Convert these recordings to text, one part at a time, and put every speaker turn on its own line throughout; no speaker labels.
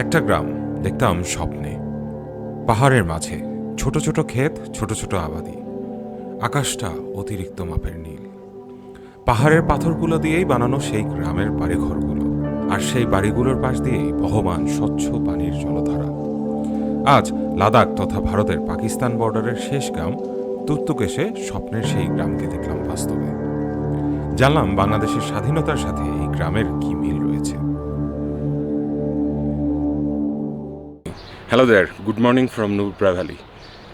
একটা গ্রাম, দেখতাম স্বপ্নে। পাহাড়ের মাঝে, ছোট ছোট ক্ষেত, ছোট ছোট আবাদি। আকাশটা অতিরিক্ত মাপের নীল। পাহাড়ের পাথরগুলো দিয়েই বানানো সেই গ্রামের বাড়িঘরগুলো, আর সেই বাড়িগুলোর পাশ দিয়েই বহমান স্বচ্ছ পানির জলধারা। আজ লাদাখ তথা ভারতের পাকিস্তান বর্ডারের শেষ গ্রাম, তুর্তুক এসে স্বপ্নের সেই গ্রামকে দেখলাম বাস্তবে। জানলাম বাংলাদেশের স্বাধীনতার সাথে এই গ্রামের কি মিল। Hello there good morning from Nubra valley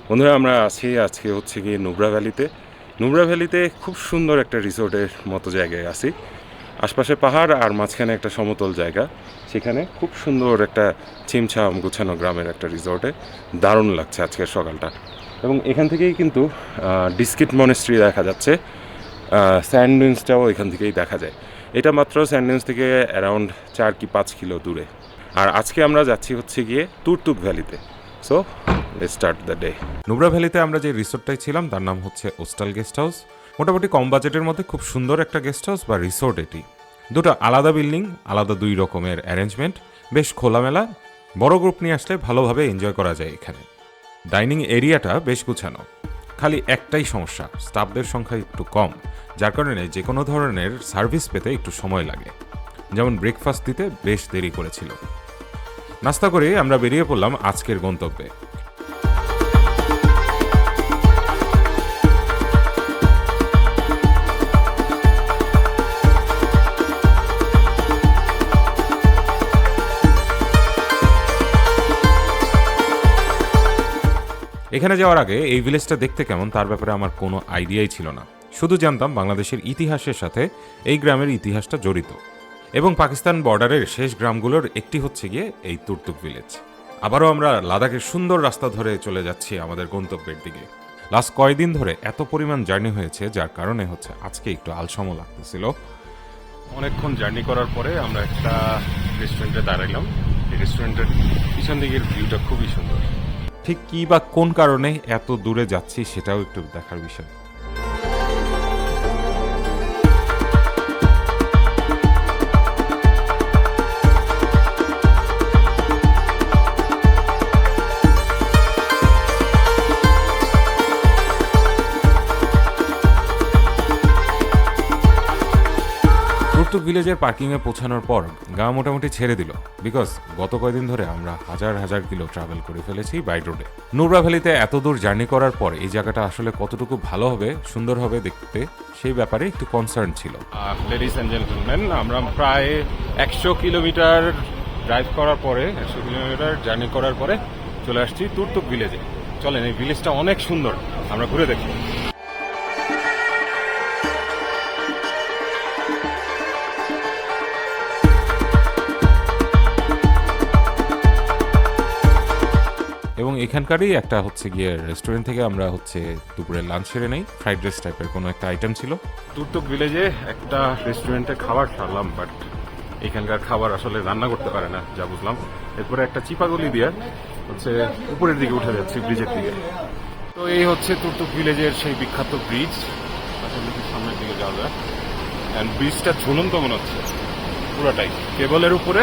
বন্ধুরা, আমরা আছি আজকে হচ্ছে গিয়ে নুব্রা ভ্যালিতে নুব্রা ভ্যালিতে খুব সুন্দর একটা রিসোর্টের মতো জায়গায় আছি। আশপাশে পাহাড় আর মাঝখানে একটা সমতল জায়গা। সেখানে খুব সুন্দর একটা ছিমছাম গুছানো গ্রামের একটা রিসোর্টে দারুণ লাগছে আজকের সকালটা। এবং এখান থেকেই কিন্তু ডিসকিট মনেস্ট্রি দেখা যাচ্ছে। স্যান্ডউইন্সটাও এখান থেকেই দেখা যায়। এটা মাত্র স্যান্ডউইন্স থেকে অ্যারাউন্ড চার কি পাঁচ কিলো দূরে। আর আজকে আমরা যাচ্ছি হচ্ছে গিয়ে Turtuk ভ্যালিতে। So start the day Nubra ভ্যালিতে আমরা যে রিসোর্টটায় ছিলাম, তার নাম হচ্ছে ওস্টাল গেস্ট হাউস। মোটামুটি কম বাজেটের মধ্যে খুব সুন্দর একটা গেস্ট হাউস বা রিসোর্ট এটি। দুটো আলাদা বিল্ডিং, আলাদা দুই রকমের অ্যারেঞ্জমেন্ট, বেশ খোলামেলা। বড় গ্রুপ নিয়ে আসলে ভালোভাবে এনজয় করা যায় এখানে। ডাইনিং এরিয়াটা বেশ গুছানো। খালি একটাই সমস্যা, স্টাফদের সংখ্যা একটু কম, যার কারণে যে কোনো ধরনের সার্ভিস পেতে একটু সময় লাগে। যেমন ব্রেকফাস্ট দিতে বেশ দেরি করেছিল। নাস্তা করে আমরা বেরিয়ে পড়লাম আজকের গন্তব্যে। এখানে যাওয়ার আগে এই ভিলেজটা দেখতে কেমন তার ব্যাপারে আমার কোনো আইডিয়াই ছিল না। শুধু জানতাম বাংলাদেশের ইতিহাসের সাথে এই গ্রামের ইতিহাসটা জড়িত। এবং পাকিস্তান বর্ডারের শেষ গ্রামগুলোর একটি হচ্ছে গিয়ে এই তুর্তুক ভিলেজ আবারও আমরা লাদাখের সুন্দর রাস্তা ধরে চলে যাচ্ছি আমাদের গন্তব্যের দিকে। লাস্ট কয়েকদিন ধরে এত পরিমাণ জার্নি হয়েছে, যার কারণে হচ্ছে আজকে একটু আলসামো লাগতেছিল।
অনেকক্ষণ জার্নি করার পরে আমরা একটা রেস্টুরেন্টে দাঁড়াইলাম। এই রেস্টুরেন্টের পিছন দিকের ভিউটা খুবই সুন্দর।
ঠিক কি বা কোন কারণে এত দূরে যাচ্ছি সেটাও একটু দেখার বিষয়। টুকটুক ভিলেজের পার্কিংয়ে পৌঁছানোর পর গা মোটামুটি ছেড়ে দিল। বিকজ গত কয়দিন ধরে আমরা হাজার হাজার কিলো ট্রাভেল করে ফেলেছি বাই রোডে নুবরা ভ্যালিতে এত দূর জার্নি করার পর এই জায়গাটা আসলে কতটুকু ভালো হবে, সুন্দর হবে দেখতে, সেই ব্যাপারে একটু কনসার্ন ছিল।
লেডিস অ্যান্ড জেন্টলম্যান আমরা প্রায় একশো কিলোমিটার ড্রাইভ করার পরে, একশো কিলোমিটার জার্নি করার পরে চলে আসছি তুর্তুক ভিলেজে চলেন, এই ভিলেজটা অনেক সুন্দর। আমরা ঘুরে দেখি।
এখানকারই একটা হচ্ছে গিয়ে রেস্টুরেন্ট থেকে আমরা হচ্ছে দুপুরে লাঞ্চ সেরে নেই। ফ্রাইড রাইস টাইপের কোনো একটা আইটেম ছিল।
তুর্তুক ভিলেজে একটা রেস্টুরেন্টে খাবার সারলাম বাট এখানকার খাবার আসলে রান্না করতে পারে না, যা বুঝলাম। এরপরে একটা চিপাগলি দিয়ে হচ্ছে উপরের দিকে উঠে যাচ্ছি ব্রিজের দিকে। তো এই হচ্ছে তুর্তুক ভিলেজের সেই বিখ্যাত ব্রিজ সামনের দিকে যাওয়া যায় অ্যান্ড ব্রিজটা ঝুলন্ত মনে হচ্ছে, পুরোটাই। কেবলের উপরে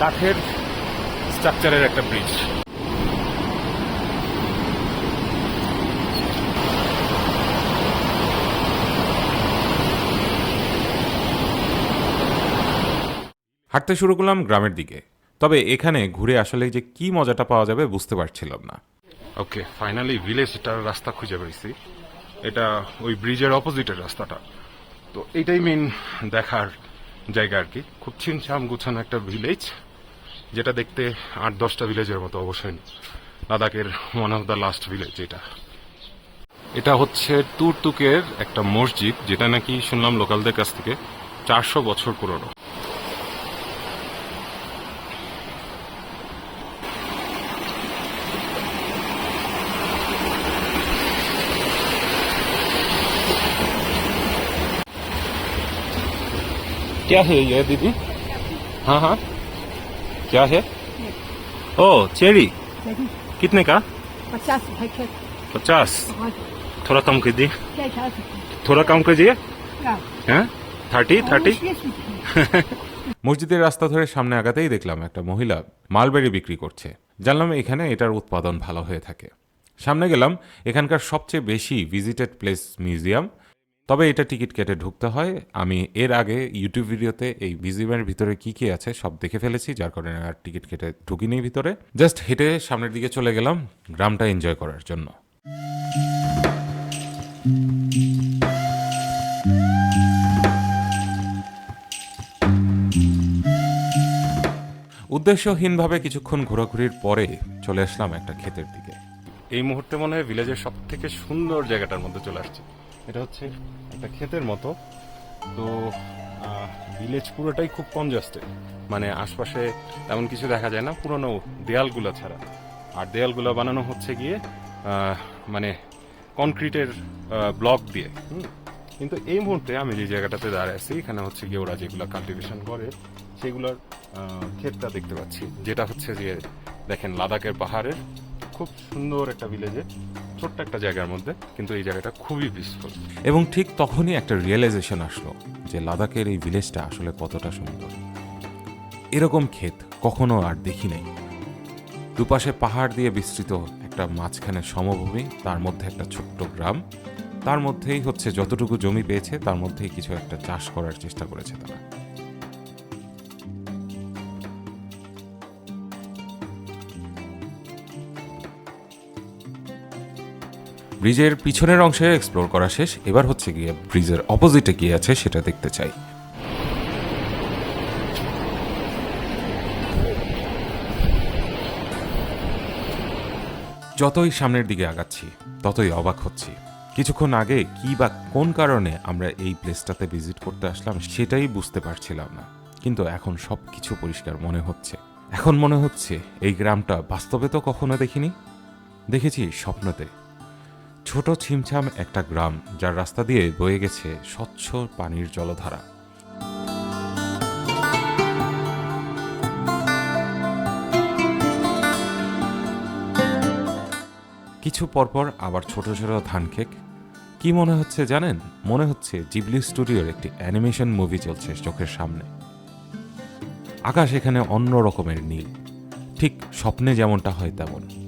কাঠের স্ট্রাকচারের একটা ব্রিজ
হাঁটতে শুরু করলাম গ্রামের দিকে। তবে এখানে ঘুরে আসলে যে কি মজাটা পাওয়া যাবে বুঝতে পারছিলাম না।
ওকে ফাইনালি ভিলেজটার রাস্তা খুঁজে পেয়েছি। এটা ওই ব্রিজের অপোজিটের রাস্তাটা। তো এটাই মেন দেখার জায়গা আর কি। খুব ছিমছাম গুছানো একটা ভিলেজ যেটা দেখতে আট দশটা ভিলেজের মতো অবশ্যই। লাদাখের one of the last village এটা। এটা হচ্ছে তুরতুকের একটা মসজিদ, যেটা নাকি শুনলাম লোকালদের কাছ থেকে চারশো বছর পুরনো। क्या है ये दीदी हाँ हाँ क्या है ओ चेरी कितने का
पचास रुपए के
पचास
हाँ,
थोड़ा कम कीजिए
क्या चार
थोड़ा कम कीजिए
क्या
हाँ थर्टी थर्टी
बीस रुपए।
মসজিদের রাস্তা ধরে সামনে আগাতেই দেখলাম একটা মহিলা মালবেরি বিক্রি করছে জানলাম এখানে এটার উৎপাদন ভালো হয়ে থাকে সামনে গেলাম এখানকার সবচেয়ে বেশি ভিজিটেড প্লেস মিউজিয়াম তবে এটা টিকিট কেটে ঢুকতে হয়। আমি এর আগে ইউটিউব ভিডিওতে এই মিউজিয়ামের ভিতরে কি কি আছে সব দেখে ফেলেছি, যার কারণে আর টিকিট কেটে ঢুকিনি ভিতরে। জাস্ট হেঁটে সামনের দিকে চলে গেলাম গ্রামটা এনজয় করার জন্য। উদ্দেশ্যহীনভাবে কিছুক্ষণ ঘোরাঘুরির পরে চলে আসলাম একটা ক্ষেতের দিকে।
এই মুহূর্তে মনে হয় ভিলেজের সব থেকে সুন্দর জায়গাটার মধ্যে চলে আসছে। এটা হচ্ছে একটা ক্ষেতের মতো। তো ভিলেজ পুরোটাই খুব কনজাস্টে মানে আশপাশে তেমন কিছু দেখা যায় না, পুরনো দেয়ালগুলো ছাড়া। আর দেয়ালগুলো বানানো হচ্ছে গিয়ে মানে কনক্রিটের ব্লক দিয়ে। কিন্তু এই মুহূর্তে আমি যে জায়গাটাতে দাঁড়ায় আছি, এখানে হচ্ছে গিয়ে ওরা যেগুলো কাল্টিভেশন করে, সেগুলোর ক্ষেতটা দেখতে পাচ্ছি। যেটা হচ্ছে যে, দেখেন, লাদাখের পাহাড়ের খুব সুন্দর একটা ভিলেজে ছোট্ট একটা জায়গার মধ্যে, কিন্তু এই জায়গাটা খুবই পিসফুল
এবং ঠিক তখনই একটা রিয়েলাইজেশন আসলো যে লাদাখের এই ভিলেজটা আসলে কতটা সুন্দর। এরকম ক্ষেত কখনো আর দেখি নাই। দুপাশে পাহাড় দিয়ে বিস্তৃত একটা মাঝখানে সমভূমি, তার মধ্যে একটা ছোট্ট গ্রাম, তার মধ্যেই হচ্ছে যতটুকু জমি পেয়েছে, তার মধ্যেই কিছু একটা চাষ করার চেষ্টা করেছে তারা। ব্রিজের পিছনের অংশে এক্সপ্লোর করা শেষ। এবার হচ্ছে গিয়ে ব্রিজের অপোজিটে কি আছে, সেটা দেখতে চাই। যতই সামনের দিকে আগাচ্ছি, ততই অবাক হচ্ছি। কিছুক্ষণ আগে কি বা কোন কারণে আমরা এই প্লেসটাতে ভিজিট করতে আসলাম, সেটাই বুঝতে পারছিলাম না। কিন্তু এখন সব কিছু পরিষ্কার মনে হচ্ছে। এখন মনে হচ্ছে এই গ্রামটা বাস্তবে তো কখনো দেখিনি। দেখেছি স্বপ্নতে। ছোট ছিমছাম একটা গ্রাম যার রাস্তা দিয়ে বয়ে গেছে স্বচ্ছ পানির জলধারা। কিছু পরপর আবার ছোট ছোট ধান খেক। কি মনে হচ্ছে জানেন? মনে হচ্ছে জিবলি স্টুডিওর একটি অ্যানিমেশন মুভি চলছে চোখের সামনে। আকাশ এখানে অন্য রকমের নীল। ঠিক স্বপ্নে যেমনটা হয় তেমন।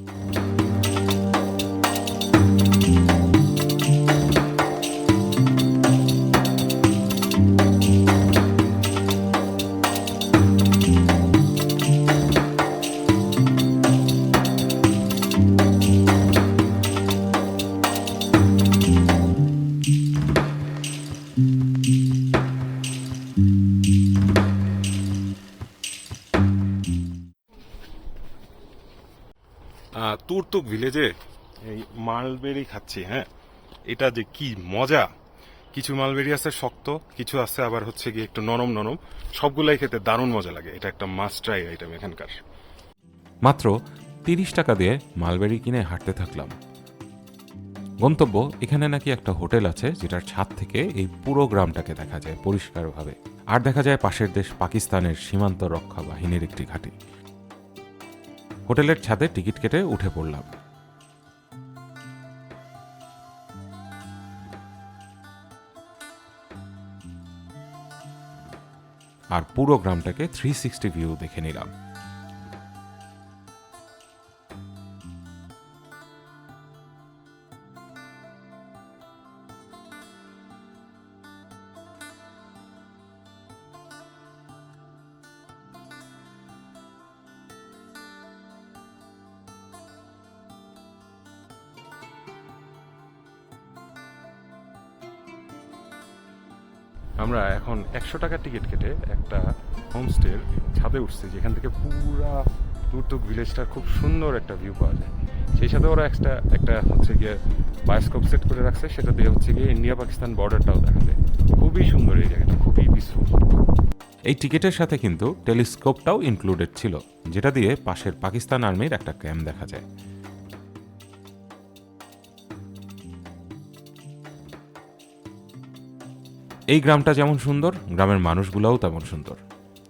তুরতুক ভিলেজে এই মালবেরি খাচ্ছি হ্যাঁ? এটা যে কি মজা! কিছু মালবেরি আছে শক্ত, কিছু আছে আবার হচ্ছে গিয়ে একটু নরম নরম। সবগুলাই খেতে দারুণ মজা লাগে। এটা একটা মাস্ট ট্রাই আইটেম এখানকার।
মাত্র তিরিশ টাকা দিয়ে মালবেরি কিনে হাঁটতে থাকলাম। গন্তব্য এখানে নাকি একটা হোটেল আছে, যেটার ছাদ থেকে এই পুরো গ্রামটাকে দেখা যায় পরিষ্কারভাবে। আর দেখা যায় পাশের দেশ পাকিস্তানের সীমান্ত রক্ষা বাহিনীর একটি ঘাঁটি। হোটেলের ছাদে টিকিট কেটে উঠে পড়লাম। আর পুরো গ্রামটাকে থ্রি সিক্সটি ভিউ দেখে নিলাম।
আমরা এখন একশো টাকার টিকিট কেটে একটা হোমস্টের ছাদে উঠছি, যেখান থেকে পুরা টুকটুক ভিলেজটার খুব সুন্দর একটা ভিউ পাওয়া যায়। সেই সাথে ওরা একটা একটা হচ্ছে গিয়ে বায়োস্কোপ সেট করে রাখছে, সেটা দিয়ে হচ্ছে গিয়ে ইন্ডিয়া পাকিস্তান বর্ডারটাও দেখা যায় খুবই সুন্দর এই জায়গাটা, খুবই পিসফুল
এই টিকিটের সাথে কিন্তু টেলিস্কোপটাও ইনক্লুডেড ছিল, যেটা দিয়ে পাশের পাকিস্তান আর্মির একটা ক্যাম্প দেখা যায়। এই গ্রামটা যেমন সুন্দর, গ্রামের মানুষগুলোও তেমন সুন্দর।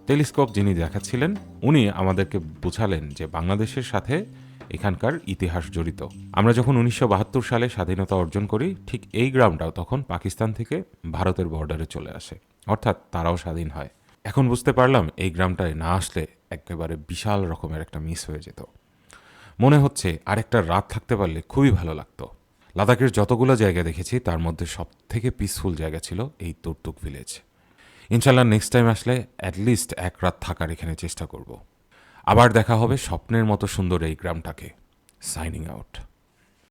টেলিস্কোপ যিনি দেখাচ্ছিলেন, উনি আমাদেরকে বোঝালেন যে বাংলাদেশের সাথে এখানকার ইতিহাস জড়িত। আমরা যখন উনিশশো বাহাত্তর সালে স্বাধীনতা অর্জন করি, ঠিক এই গ্রামটাও তখন পাকিস্তান থেকে ভারতের বর্ডারে চলে আসে। অর্থাৎ তারাও স্বাধীন হয়। এখন বুঝতে পারলাম এই গ্রামটায় না আসলে একেবারে বিশাল রকমের একটা মিস হয়ে যেত। মনে হচ্ছে আরেকটা রাত থাকতে পারলে খুবই ভালো লাগতো। লাদাখের যতগুলো জায়গা দেখেছি, তার মধ্যে সব থেকে পিসফুল জায়গা ছিল এই তুর্তুক ভিলেজ ইনশাল্লাহ নেক্সট টাইম আসলে অ্যাটলিস্ট এক রাত থাকার এখানে চেষ্টা করব। আবার দেখা হবে স্বপ্নের মতো সুন্দর এই গ্রামটাকে সাইনিং আউট